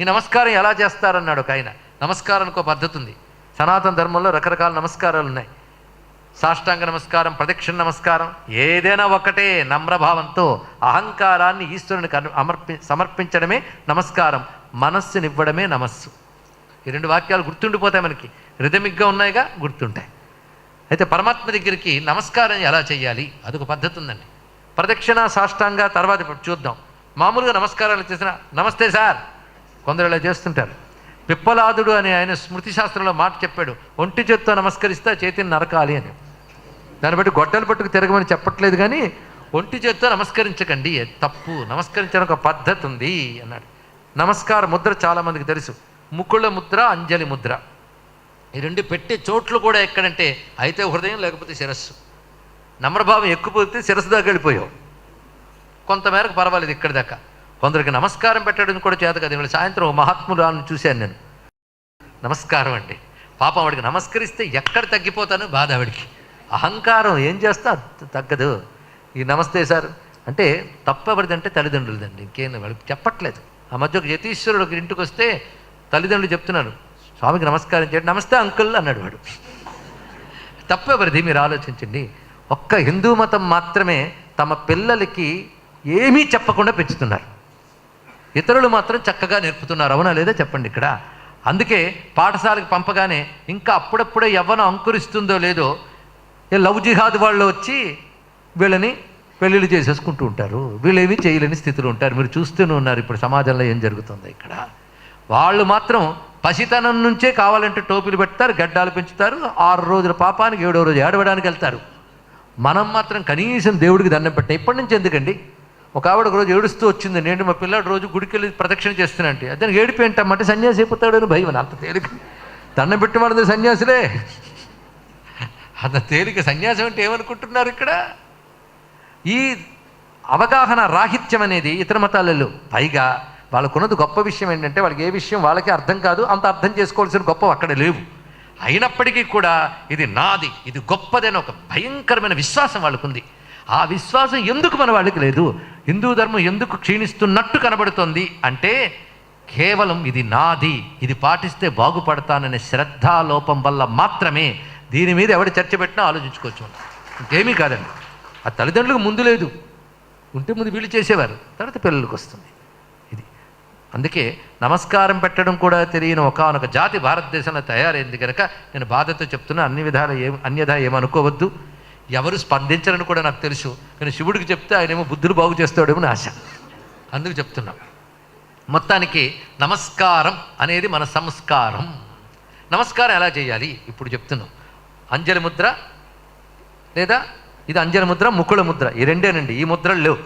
ఈ నమస్కారం ఎలా చేస్తారన్నాడు ఒక ఆయన. నమస్కారానికి ఒక పద్ధతి ఉంది. సనాతన ధర్మంలో రకరకాల నమస్కారాలు ఉన్నాయి. సాష్టాంగ నమస్కారం ప్రదక్షిణ నమస్కారం ఏదైనా ఒకటే నమ్రభావంతో అహంకారాన్ని ఈశ్వరునికి అను- అమర్పి సమర్పించడమే నమస్కారం. మనస్సునివ్వడమే నమస్సు. ఈ రెండు వాక్యాలు గుర్తుండిపోతాయి మనకి. రిథమిక్గా ఉన్నాయిగా గుర్తుంటాయి. అయితే పరమాత్మ దగ్గరికి నమస్కారం ఎలా చేయాలి? అదొక పద్ధతి ఉందండి. ప్రదక్షిణ సాష్టాంగ తర్వాత ఇప్పుడు చూద్దాం. మామూలుగా నమస్కారాలు చేసిన నమస్తే సార్. కొందరు ఇలా చేస్తుంటారు. పిప్పలాదుడు అని ఆయన స్మృతి శాస్త్రంలో మాట చెప్పాడు. ఒంటి చేత్తో నమస్కరిస్తే చేతిని నరకాలి అని. దాన్ని బట్టి గొడ్డలు పట్టుకు తిరగమని చెప్పట్లేదు కానీ ఒంటి చేత్తో నమస్కరించకండి తప్పు. నమస్కరించడం ఒక పద్ధతి ఉంది అన్నాడు. నమస్కార ముద్ర చాలామందికి తెలుసు. ముకుళ ముద్ర అంజలి ముద్ర. ఈ రెండు పెట్టే చోట్లు కూడా ఎక్కడంటే అయితే హృదయం లేకపోతే శిరస్సు. నమ్రభావం ఎక్కుపోతే శిరస్సు దాకా వెళ్ళిపోయావు. కొంతమేరకు పర్వాలేదు ఇక్కడి దాకా. కొందరికి నమస్కారం పెట్టడం కూడా చేత కదా. ఇవాళ సాయంత్రం ఓ మహాత్మురాలను చూశాను నేను. నమస్కారం అండి. పాపం ఆవిడికి నమస్కరిస్తే ఎక్కడ తగ్గిపోతానో బాధ ఆవిడికి. అహంకారం ఏం చేస్తా? తగ్గదు. ఈ నమస్తే సార్. అంటే తప్పబడిదంటే తల్లిదండ్రులదండి. ఇంకేం వాళ్ళకి చెప్పట్లేదు. ఆ మధ్య ఒక యతీశ్వరుడు ఒక ఇంటికి వస్తే తల్లిదండ్రులు చెప్తున్నారు. స్వామికి నమస్కారం చేయండి. నమస్తే అంకుల్ అన్నాడు వాడు. తప్పెవరిది? మీరు ఆలోచించండి. ఒక్క హిందూ మతం మాత్రమే తమ పిల్లలకి ఏమీ చెప్పకుండా పెంచుతున్నారు. ఇతరులు మాత్రం చక్కగా నేర్పుతున్నారు. అవునా లేదా చెప్పండి ఇక్కడ? అందుకే పాఠశాలకు పంపగానే ఇంకా అప్పుడప్పుడే యవ్వనం అంకురిస్తుందో లేదో ఏ లవ్ జిహాద్ వాళ్ళు వచ్చి వీళ్ళని పెళ్ళిళ్ళు చేసేసుకుంటూ ఉంటారు. వీళ్ళేమీ చేయలేని స్థితిలో ఉంటారు. మీరు చూస్తూనే ఉన్నారు ఇప్పుడు సమాజంలో ఏం జరుగుతుందో ఇక్కడ. వాళ్ళు మాత్రం పసితనం నుంచే కావాలంటే టోపీలు పెడతారు గడ్డాలు పెంచుతారు ఆరు రోజుల పాపానికి ఏడో రోజు ఏడవడానికి వెళ్తారు. మనం మాత్రం కనీసం దేవుడికి దండం పెట్టాం. ఇప్పటి నుంచి ఎందుకండి? ఒక ఆవిడ రోజు ఏడుస్తూ వచ్చింది నేను మా పిల్లాడు రోజు గుడికి వెళ్ళి ప్రదక్షిణ చేస్తున్నంటే అదే ఏడిపి ఏంటమ్మంటే సన్యాసి అయిపోతాడు అని భయం అంత తేలిక. దండం పెట్టి వాళ్ళది సన్యాసులే. అంత తేలిక సన్యాసం అంటే ఏమనుకుంటున్నారు ఇక్కడ? ఈ అవగాహన రాహిత్యం అనేది ఇతర మతాలలో పైగా వాళ్ళకున్నది గొప్ప విషయం ఏంటంటే వాళ్ళకి ఏ విషయం వాళ్ళకే అర్థం కాదు అంత అర్థం చేసుకోవాల్సిన గొప్ప అక్కడ లేవు. అయినప్పటికీ కూడా ఇది నాది ఇది గొప్పదని ఒక భయంకరమైన విశ్వాసం వాళ్ళకుంది. ఆ విశ్వాసం ఎందుకు మన వాళ్ళకి లేదు? హిందూ ధర్మం ఎందుకు క్షీణిస్తున్నట్టు కనబడుతోంది? అంటే కేవలం ఇది నాది ఇది పాటిస్తే బాగుపడతాననే శ్రద్ధాలోపం వల్ల మాత్రమే దీని మీద ఎవడు చర్చ పెట్టినా ఆలోచించుకోవచ్చు ఇంకేమీ కాదండి. ఆ తల్లిదండ్రులకు ముందు లేదు. ఉంటే ముందు వీళ్ళు చేసేవారు. తర్వాత పిల్లలకు వస్తుంది. ఇది. అందుకే నమస్కారం పెట్టడం కూడా తెలియని ఒకనొక జాతి భారతదేశంలో తయారైంది కనుక నేను బాధతో చెప్తున్నా అన్ని విధాలు ఏం అన్యథా ఏమనుకోవద్దు. ఎవరు స్పందించరని కూడా నాకు తెలుసు. కానీ శివుడికి చెప్తే ఆయనేమో బుద్ధులు బాగు చేస్తాడేమో అని ఆశ. అందుకు చెప్తున్నాం. మొత్తానికి నమస్కారం అనేది మన సంస్కారం. నమస్కారం ఎలా చేయాలి? ఇప్పుడు చెప్తున్నాం. అంజలి ముద్ర లేదా ఇది అంజలి ముద్ర ముకుళ ముద్ర. ఈ రెండేనండి. ఈ ముద్రలు లేవు.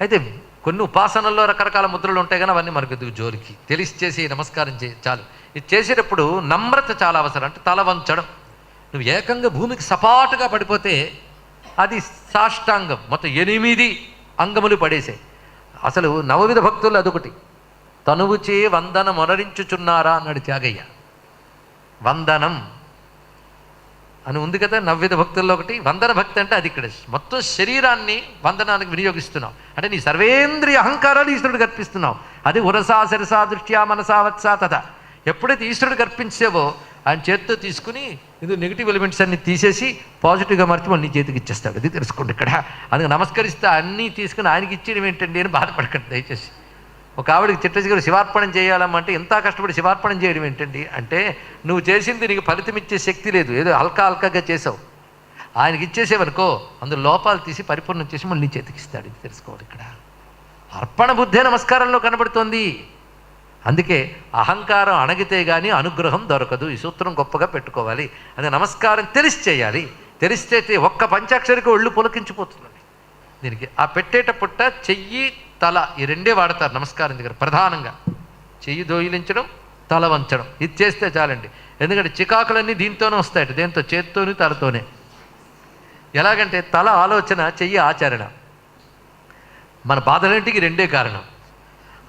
అయితే కొన్ని ఉపాసనల్లో రకరకాల ముద్రలు ఉంటాయి కానీ అవన్నీ మనకు జోలికి? తెలిసి చేసి నమస్కారం చే చాలు. ఇది చేసేటప్పుడు నమ్రత చాలా అవసరం. అంటే తల వంచడం. నువ్వు ఏకంగా భూమికి సపాటుగా పడిపోతే అది సాష్టాంగం. మొత్తం ఎనిమిది అంగములు పడేసాయి అసలు నవవిధ భక్తులు అదొకటి. తనువుచే వందన మొనరించుచున్నారా అన్నాడు త్యాగయ్య. వందనం. అని ఉంది కదా నవ్విధ భక్తుల్లో ఒకటి. వందన భక్తి అంటే అది ఇక్కడ. మొత్తం శరీరాన్ని వందనానికి వినియోగిస్తున్నాం అంటే నీ సర్వేంద్రియ అహంకారాలు ఈశ్వరుడు కల్పిస్తున్నావు అది ఉరసా శిరసా దృష్ట్యా మనసా వత్సా తథ. ఎప్పుడైతే ఈశ్వరుడు కల్పించావో ఆయన చేత్తో తీసుకుని ఇది నెగిటివ్ ఎలిమెంట్స్ అన్ని తీసేసి పాజిటివ్గా మార్చి మళ్ళీ నీ చేతికి ఇచ్చేస్తాడు. అది తెలుసుకోండి ఇక్కడ. అందుకు నమస్కరిస్తే అన్నీ తీసుకుని ఆయనకి ఇచ్చేయడం ఏంటండి అని బాధపడకండి దయచేసి. ఒక ఆవిడకి చిట్టసి గారు శివార్పణం చేయాలమ్మంటే ఇంత కష్టపడి శివార్పణం చేయడం ఏంటండి? అంటే నువ్వు చేసింది నీకు ఫలితం ఇచ్చే శక్తి లేదు. ఏదో హల్కా హల్కాగా చేసావు. ఆయనకి ఇచ్చేసేవనుకో అందులో లోపాలు తీసి పరిపూర్ణం చేసి మళ్ళీ నీ చేతికి ఇస్తాడు. ఇది తెలుసుకోవాలి ఇక్కడ. అర్పణ బుద్ధే నమస్కారంలో కనబడుతోంది. అందుకే అహంకారం అణగితే కానీ అనుగ్రహం దొరకదు. ఈ సూత్రం గొప్పగా పెట్టుకోవాలి. అది నమస్కారం తెలిసి చేయాలి. తెలిస్తే ఒక్క పంచాక్షరికి ఒళ్ళు పులకించిపోతుంది దీనికి ఆ పెట్టేటప్పుట చెయ్యి తల ఈ రెండే వాడతారు నమస్కారం దగ్గర ప్రధానంగా. చెయ్యి దోయిలించడం తల వంచడం. ఇది చేస్తే చాలండి. ఎందుకంటే చికాకులన్నీ దీంతోనే వస్తాయట. దేంతో? చేత్తోని తలతోనే. ఎలాగంటే తల ఆలోచన చెయ్యి ఆచరణ. మన బాధలన్నింటికి రెండే కారణం.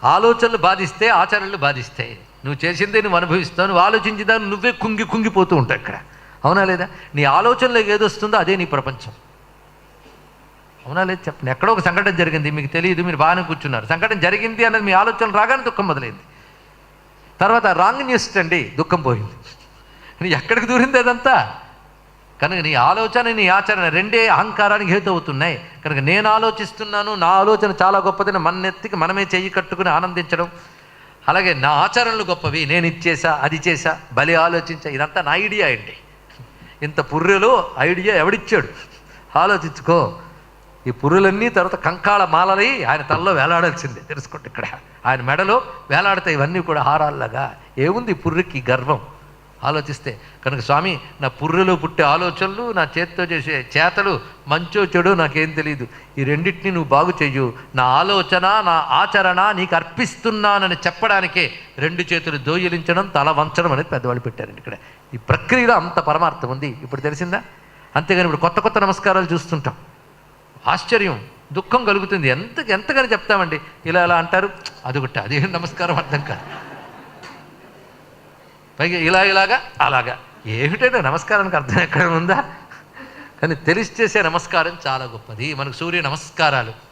ఆలోచనలు బాధిస్తే ఆచరణలు బాధిస్తాయి నువ్వు చేసిందే నువ్వు అనుభవిస్తావు నువ్వు ఆలోచించిందా నువ్వే కుంగి కుంగిపోతూ ఉంటావు ఇక్కడ. అవునా లేదా? నీ ఆలోచనలో ఏదొస్తుందో అదే నీ ప్రపంచం. అవునా లేదు? చెప్పండి ఎక్కడో ఒక సంఘటన జరిగింది మీకు తెలియదు మీరు బాగానే కూర్చున్నారు. సంఘటన జరిగింది అన్నది మీ ఆలోచన రాగానే దుఃఖం మొదలైంది. తర్వాత రాంగ్ న్యూస్ అండి దుఃఖం పోయింది. నీ ఎక్కడికి దూరింది అదంతా? కనుక నీ ఆలోచన నీ ఆచరణ రెండే అహంకారానికి హేతు అవుతున్నాయి కనుక నేను ఆలోచిస్తున్నాను నా ఆలోచన చాలా గొప్పదని మన ఎత్తికి మనమే చెయ్యి కట్టుకుని ఆనందించడం. అలాగే నా ఆచరణలు గొప్పవి నేను ఇచ్చేసా అది చేసా బలి ఆలోచించా ఇదంతా నా ఐడియా అండి. ఇంత పుర్రెలో ఐడియా ఎవడిచ్చాడు? ఆలోచించుకో. ఈ పుర్రెలన్నీ తర్వాత కంకాళ మాలలై ఆయన తలలో వేలాడాల్సిందే తెలుసుకోండి ఇక్కడ. ఆయన మెడలో వేలాడతాయి ఇవన్నీ కూడా హారాల్లాగా. ఏముంది ఈ పుర్రెకి గర్వం? ఆలోచిస్తే. కనుక స్వామి నా పుర్రెలో పుట్టే ఆలోచనలు నా చేతితో చేసే చేతలు మంచో చెడు నాకేం తెలియదు ఈ రెండింటిని నువ్వు బాగు చెయ్యు. నా ఆలోచన నా ఆచరణ నీకు అర్పిస్తున్నానని చెప్పడానికే రెండు చేతులు దోయలించడం తల వంచడం అనేది పెద్దవాళ్ళు పెట్టారండి ఇక్కడ. ఈ ప్రక్రియలో అంత పరమార్థం ఉంది. ఇప్పుడు తెలిసిందా? అంతేగాని ఇప్పుడు కొత్త కొత్త నమస్కారాలు చూస్తుంటాం. ఆశ్చర్యం దుఃఖం కలుగుతుంది. ఎంత ఎంతగానో చెప్తామండి. ఇలా ఇలా అంటారు. అదొకటి. అదే నమస్కారం అర్థం కాదు. పైగా ఇలా ఇలాగా అలాగా. ఏమిటంటే నమస్కారానికి అర్థం ఎక్కడ ఉందా? కానీ తెలిసి చేసే నమస్కారం చాలా గొప్పది. మనకు సూర్య నమస్కారాలు.